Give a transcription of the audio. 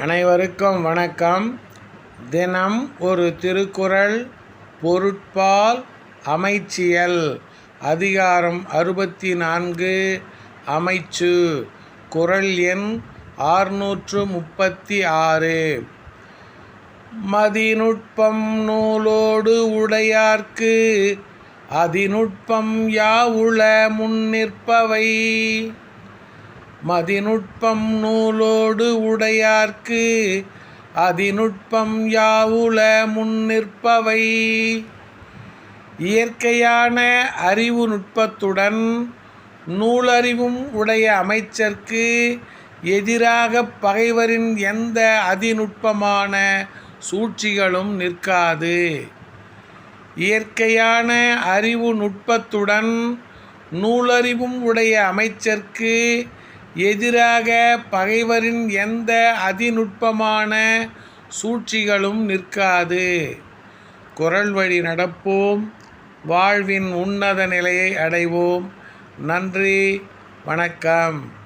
அனைவருக்கும் வணக்கம். தினம் ஒரு திருக்குறள் பொருட்பால் அமைச்சியல். அதிகாரம் அறுபத்தி நான்கு அமைச்சு. குறள் எண் ஆறுநூற்று முப்பத்தி ஆறு. மதிநுட்பம் நூலோடு உடையார்க்கு அதிநுட்பம் யாவுள முன்னிற்பவை? மதிநுட்பம் நூலோடு உடையார்க்கு அதிநுட்பம் யாவுல முன்னிற்பவை. இயற்கையான அறிவு நுட்பத்துடன் நூலறிவும் உடைய அமைச்சர்க்கு எதிராக பகைவரின் எந்த அதிநுட்பமான சூழ்ச்சிகளும் நிற்காது. இயற்கையான அறிவு நுட்பத்துடன் நூலறிவும் உடைய அமைச்சர்க்கு எதிராக பகைவரின் எந்த அதிநுட்பமான சூழ்ச்சிகளும் நிற்காது. குரல் வழி நடப்போம். வாழ்வின் உன்னத நிலையை அடைவோம். நன்றி. வணக்கம்.